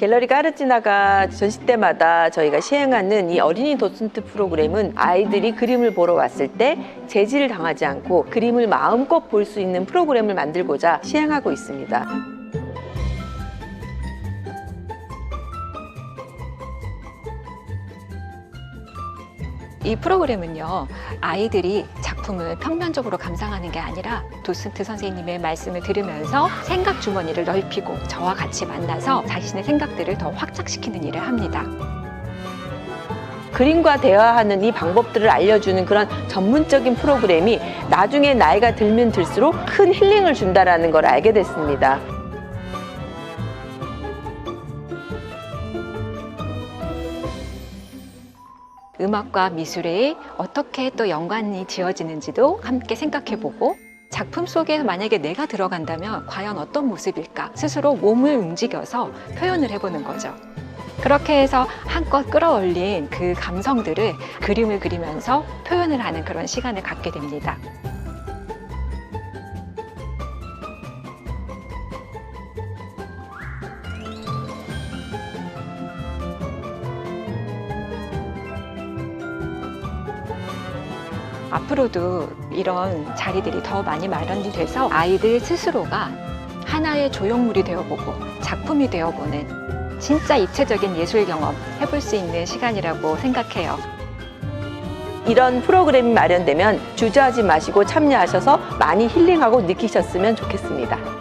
갤러리 까르지나가 전시 때마다 저희가 시행하는 이 어린이 도슨트 프로그램은 아이들이 그림을 보러 왔을 때 재질을 당하지 않고 그림을 마음껏 볼 수 있는 프로그램을 만들고자 시행하고 있습니다. 이 프로그램은요, 아이들이 작품을 평면적으로 감상하는 게 아니라 도슨트 선생님의 말씀을 들으면서 생각 주머니를 넓히고 저와 같이 만나서 자신의 생각들을 더 확장시키는 일을 합니다. 그림과 대화하는 이 방법들을 알려주는 그런 전문적인 프로그램이 나중에 나이가 들면 들수록 큰 힐링을 준다라는 걸 알게 됐습니다. 음악과 미술에 어떻게 또 연관이 지어지는지도 함께 생각해보고 작품 속에 만약에 내가 들어간다면 과연 어떤 모습일까 스스로 몸을 움직여서 표현을 해보는 거죠. 그렇게 해서 한껏 끌어올린 그 감성들을 그림을 그리면서 표현을 하는 그런 시간을 갖게 됩니다. 앞으로도 이런 자리들이 더 많이 마련이 돼서 아이들 스스로가 하나의 조형물이 되어보고 작품이 되어보는 진짜 입체적인 예술 경험 해볼 수 있는 시간이라고 생각해요. 이런 프로그램이 마련되면 주저하지 마시고 참여하셔서 많이 힐링하고 느끼셨으면 좋겠습니다.